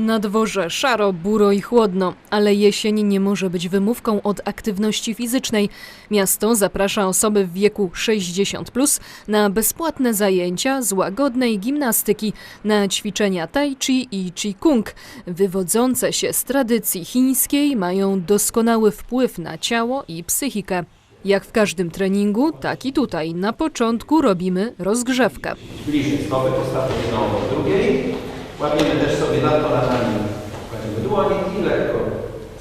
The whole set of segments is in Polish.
Na dworze szaro, buro i chłodno, ale jesień nie może być wymówką od aktywności fizycznej. Miasto zaprasza osoby w wieku 60 plus na bezpłatne zajęcia z łagodnej gimnastyki, na ćwiczenia tai chi i qigong. Wywodzące się z tradycji chińskiej mają doskonały wpływ na ciało i psychikę. Jak w każdym treningu, tak i tutaj na początku robimy rozgrzewkę. Bliżej stopy postawmy jedną drugiej. Łapiemy też sobie nad kolanami. Kładziemy dłonie i lekko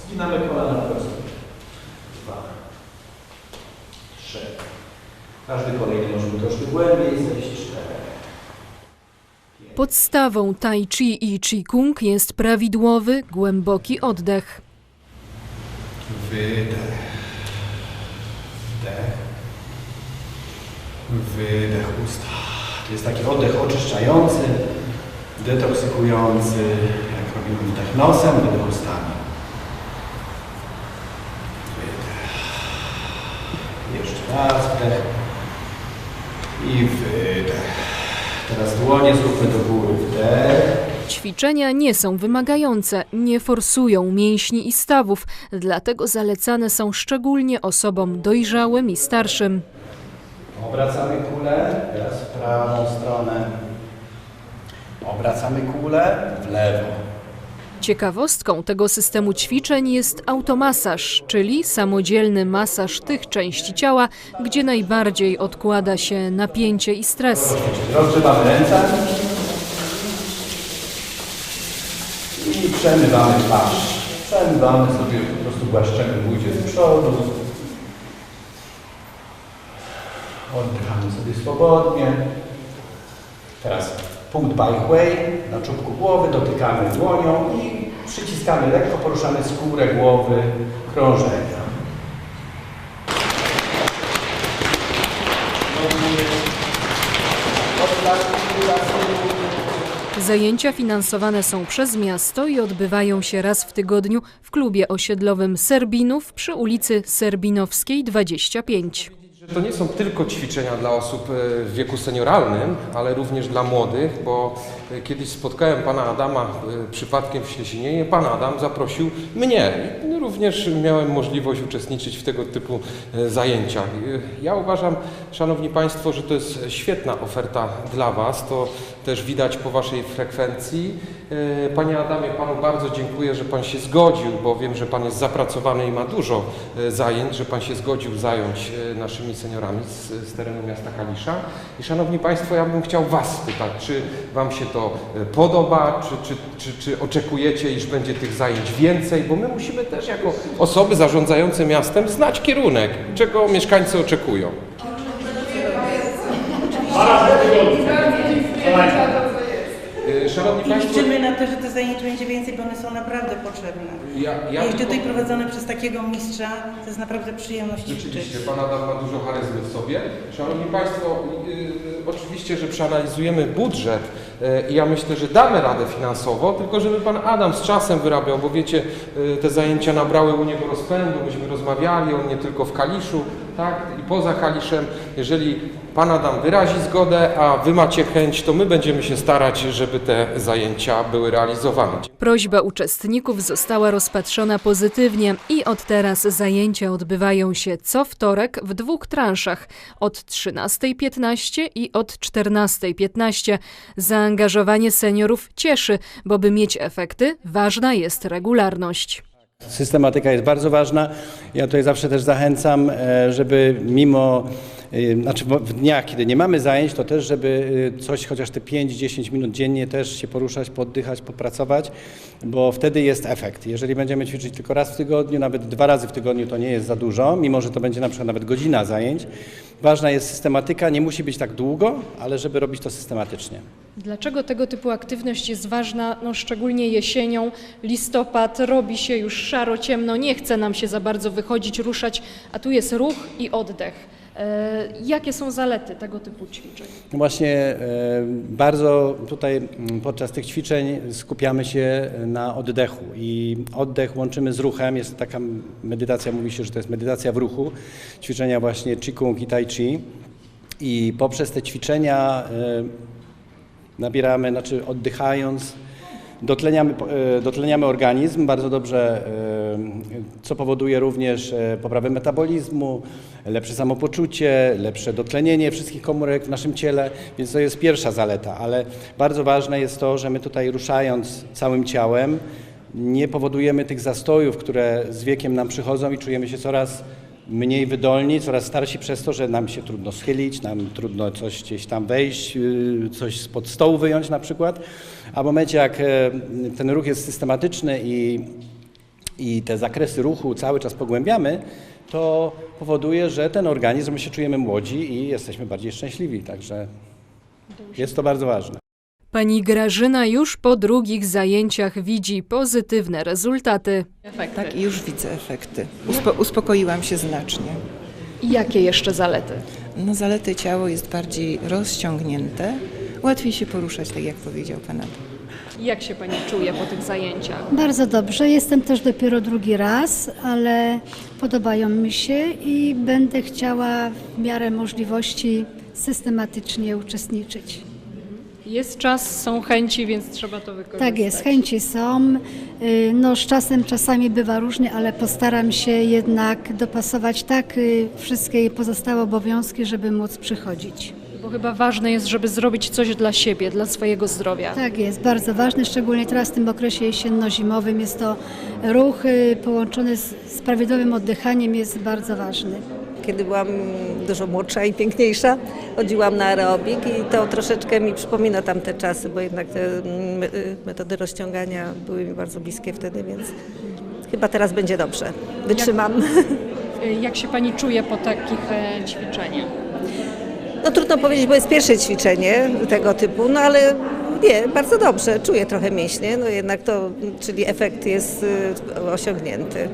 zginamy kolana prosto. Dwa. Trzy. Każdy kolejny możemy troszkę głębiej zejść. Cztery. Podstawą tai chi i qigong jest prawidłowy, głęboki oddech. Wydech. Wdech. Wydech usta. To jest taki oddech oczyszczający, detoksykujący. Jak robimy wdech nosem, wydech ustami. Wydech. Jeszcze raz wdech. I wydech. Teraz dłonie zróbmy do góry. Wdech. Ćwiczenia nie są wymagające, nie forsują mięśni i stawów, dlatego zalecane są szczególnie osobom dojrzałym i starszym. Obracamy kulę, teraz w prawą stronę. Obracamy kulę w lewo. Ciekawostką tego systemu ćwiczeń jest automasaż, czyli samodzielny masaż tych części ciała, gdzie najbardziej odkłada się napięcie i stres. Rozgrzewamy ręce. I przemywamy twarz. Przemywamy sobie, po prostu głaszczemy buzię z przodu. Oddychamy sobie swobodnie. Teraz punkt Hui na czubku głowy, dotykamy dłonią i przyciskamy lekko, poruszamy skórę głowy, krążenia. Zajęcia finansowane są przez miasto i odbywają się raz w tygodniu w klubie osiedlowym Serbinów przy ulicy Serbinowskiej 25. to nie są tylko ćwiczenia dla osób e, w wieku senioralnym, ale również dla młodych, bo kiedyś spotkałem pana Adama e, przypadkiem w Ślesinieje. Pan Adam zaprosił mnie. I Również miałem możliwość uczestniczyć w tego typu e, zajęciach. E, Ja uważam, szanowni państwo, że to jest świetna oferta dla was. To też widać po waszej frekwencji. E, Panie Adamie, panu bardzo dziękuję, że pan się zgodził, bo wiem, że pan jest zapracowany i ma dużo e, zajęć, że pan się zgodził zająć e, naszymi seniorami z, z terenu miasta Kalisza. I szanowni państwo, ja bym chciał was spytać, czy wam się to e, podoba, czy, czy, czy, czy oczekujecie, iż będzie tych zajęć więcej, bo my musimy też jako osoby zarządzające miastem znać kierunek, czego mieszkańcy oczekują. Szanowni I Państwo, liczymy na to, że te zajęć będzie więcej, bo one są naprawdę potrzebne. ja, ja Jeśli tylko- tutaj prowadzone przez takiego mistrza, to jest naprawdę przyjemność. Rzeczywiście, Pan Adam ma dużo charyzmy w sobie. Szanowni Państwo, yy, oczywiście, że przeanalizujemy budżet yy, i ja myślę, że damy radę finansowo, tylko żeby Pan Adam z czasem wyrabiał, bo wiecie, te zajęcia nabrały u niego rozpędu, myśmy rozmawiali, on nie tylko w Kaliszu, tak, i poza Kaliszem. Jeżeli Pan Adam wyrazi zgodę, a Wy macie chęć, to my będziemy się starać, żeby te zajęcia były realizowane. Prośba uczestników została rozpatrzona pozytywnie i od teraz zajęcia odbywają się co wtorek w dwóch transzach od 13.15 i od 14.15. Zaangażowanie seniorów cieszy, bo by mieć efekty, ważna jest regularność. Systematyka jest bardzo ważna. Ja tutaj zawsze też zachęcam, e, żeby mimo, znaczy w dniach, kiedy nie mamy zajęć, to też, żeby e, coś chociaż te 5-10 minut dziennie też się poruszać, poddychać, popracować, bo wtedy jest efekt. Jeżeli będziemy ćwiczyć tylko raz w tygodniu, nawet dwa razy w tygodniu, to nie jest za dużo, mimo że to będzie na przykład nawet godzina zajęć. Ważna jest systematyka, nie musi być tak długo, ale żeby robić to systematycznie. Dlaczego tego typu aktywność jest ważna, no szczególnie jesienią, listopad, robi się już szaro, ciemno, nie chce nam się za bardzo wychodzić, ruszać, a tu jest ruch i oddech. E, jakie są zalety tego typu ćwiczeń? Właśnie e, bardzo tutaj podczas tych ćwiczeń skupiamy się na oddechu i oddech łączymy z ruchem. Jest taka medytacja, mówi się, że to jest medytacja w ruchu, ćwiczenia właśnie Qigong i Tai Chi. I poprzez te ćwiczenia e, nabieramy, znaczy oddychając, Dotleniamy, e, dotleniamy organizm bardzo dobrze, e, co powoduje również e, poprawę metabolizmu, lepsze samopoczucie, lepsze dotlenienie wszystkich komórek w naszym ciele, więc to jest pierwsza zaleta, ale bardzo ważne jest to, że my tutaj ruszając całym ciałem nie powodujemy tych zastojów, które z wiekiem nam przychodzą i czujemy się coraz mniej wydolni, coraz starsi przez to, że nam się trudno schylić, nam trudno coś gdzieś tam wejść, yy, coś spod stołu wyjąć na przykład. A w momencie jak e, ten ruch jest systematyczny i, i te zakresy ruchu cały czas pogłębiamy, to powoduje, że ten organizm, my się czujemy młodzi i jesteśmy bardziej szczęśliwi. Także jest to bardzo ważne. Pani Grażyna już po drugich zajęciach widzi pozytywne rezultaty. Tak, i już widzę efekty. Uspo, uspokoiłam się znacznie. I jakie jeszcze zalety? No, zalety ciało jest bardziej rozciągnięte, łatwiej się poruszać, tak jak powiedział Pan Adam. Jak się Pani czuje po tych zajęciach? Bardzo dobrze. Jestem też dopiero drugi raz, ale podobają mi się i będę chciała w miarę możliwości systematycznie uczestniczyć. Jest czas, są chęci, więc trzeba to wykorzystać. Tak jest, chęci są. Y, No, z czasem czasami bywa różnie, ale postaram się jednak dopasować tak y, wszystkie pozostałe obowiązki, żeby móc przychodzić. Bo chyba ważne jest, żeby zrobić coś dla siebie, dla swojego zdrowia. Tak jest, bardzo ważne, szczególnie teraz w tym okresie jesienno-zimowym jest to ruch y, połączony z, z prawidłowym oddychaniem jest bardzo ważny. Kiedy byłam dużo młodsza i piękniejsza, chodziłam na aerobik i to troszeczkę mi przypomina tamte czasy, bo jednak te mm, y, metody rozciągania były mi bardzo bliskie wtedy, więc chyba teraz będzie dobrze. Wytrzymam. Jak się Pani czuje po takich e, ćwiczeniach? No trudno powiedzieć, bo jest pierwsze ćwiczenie tego typu, no ale nie, bardzo dobrze. Czuję trochę mięśnie, no jednak to, czyli efekt jest y, osiągnięty.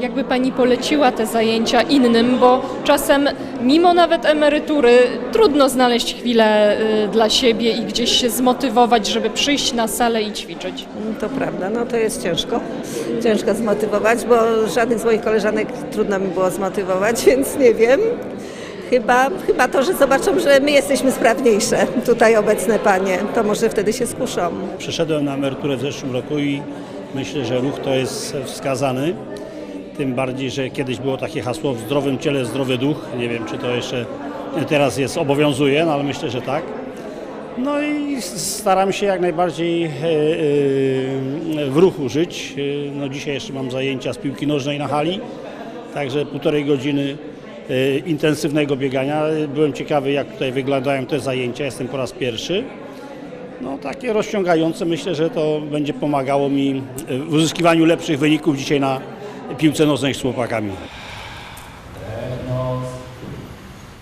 Jakby Pani poleciła te zajęcia innym, bo czasem mimo nawet emerytury trudno znaleźć chwilę y, dla siebie i gdzieś się zmotywować, żeby przyjść na salę i ćwiczyć. To prawda, no to jest ciężko. Ciężko zmotywować, bo żadnych z moich koleżanek trudno mi było zmotywować, więc nie wiem. Chyba, chyba to, że zobaczą, że my jesteśmy sprawniejsze, tutaj obecne panie, to może wtedy się skuszą. Przeszedłem na emeryturę w zeszłym roku i myślę, że ruch to jest wskazany. Tym bardziej, że kiedyś było takie hasło w zdrowym ciele zdrowy duch. Nie wiem, czy to jeszcze teraz jest obowiązuje, no ale myślę, że tak. No i staram się jak najbardziej e, e, w ruchu żyć. E, No dzisiaj jeszcze mam zajęcia z piłki nożnej na hali, także półtorej godziny intensywnego biegania. Byłem ciekawy, jak tutaj wyglądają te zajęcia. Jestem po raz pierwszy. No takie rozciągające. Myślę, że to będzie pomagało mi w uzyskiwaniu lepszych wyników dzisiaj na piłce nożnej z chłopakami.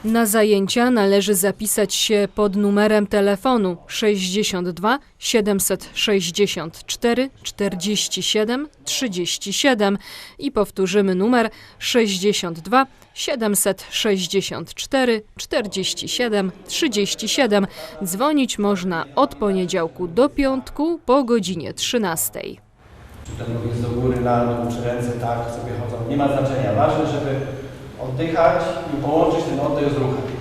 Na zajęcia należy zapisać się pod numerem telefonu 62 764 47 37 i powtórzymy numer 62 764 47 37. Dzwonić można od poniedziałku do piątku po godzinie 13. Ruch jest do góry, na dół, czy ręce tak sobie chodzą, nie ma znaczenia. Ważne, żeby oddychać i połączyć ten oddech z ruchem.